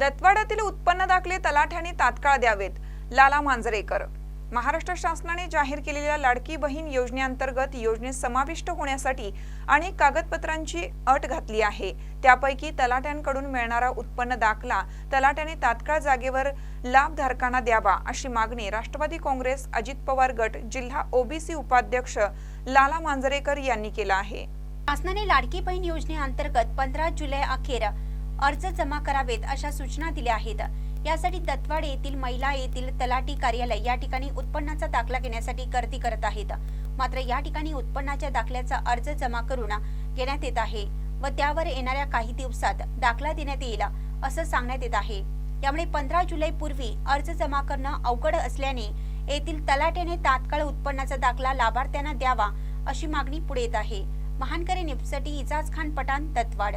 दत्वाडातील उत्पन्न दाखले तलाठ्याने तात्काळ द्यावेत लाला मांजरेकर. महाराष्ट्र शासनाने जाहीर केलेल्या लाडकी बहीण योजनेअंतर्गत योजनेत समाविष्ट होण्यासाठी अनेक कागदपत्रांची अट घातली आहे. त्यापैकी तलाट्यांकडून मिळणारा उत्पन्न दाखला तलाट्याने तात्काळ जागेवर लाभधारकांना द्यावा अशी मागणी राष्ट्रवादी काँग्रेस अजित पवार गट जिल्हा ओबीसी उपाध्यक्ष लाला मांजरेकर यांनी केला आहे. शासनाने लाडकी बहीण योजनेअंतर्गत पंधरा जुलै अखेर अर्ज जमा करावेत अशा सूचना दिल्या आहेत. यासाठी दत्वाड येथील महिला येथील तलाठी कार्यालय या ठिकाणी उत्पन्नाचा दाखला घेण्यासाठी गर्दी करत आहेत. मात्र या ठिकाणी उत्पन्नाच्या दाखल्याचा अर्ज जमा करून घेण्यात येत आहे व त्यावर येणाऱ्या काही दिवसात दाखला देण्यात येईल असं सांगण्यात येत आहे. त्यामुळे पंधरा जुलै पूर्वी अर्ज जमा करणं अवघड असल्याने येथील तलाट्याने तात्काळ उत्पन्नाचा दाखला लाभार्थ्यांना द्यावा अशी मागणी पुढे येत आहे. महानकरी न्यूजसाठी इजाज खान पठाण तत्वाड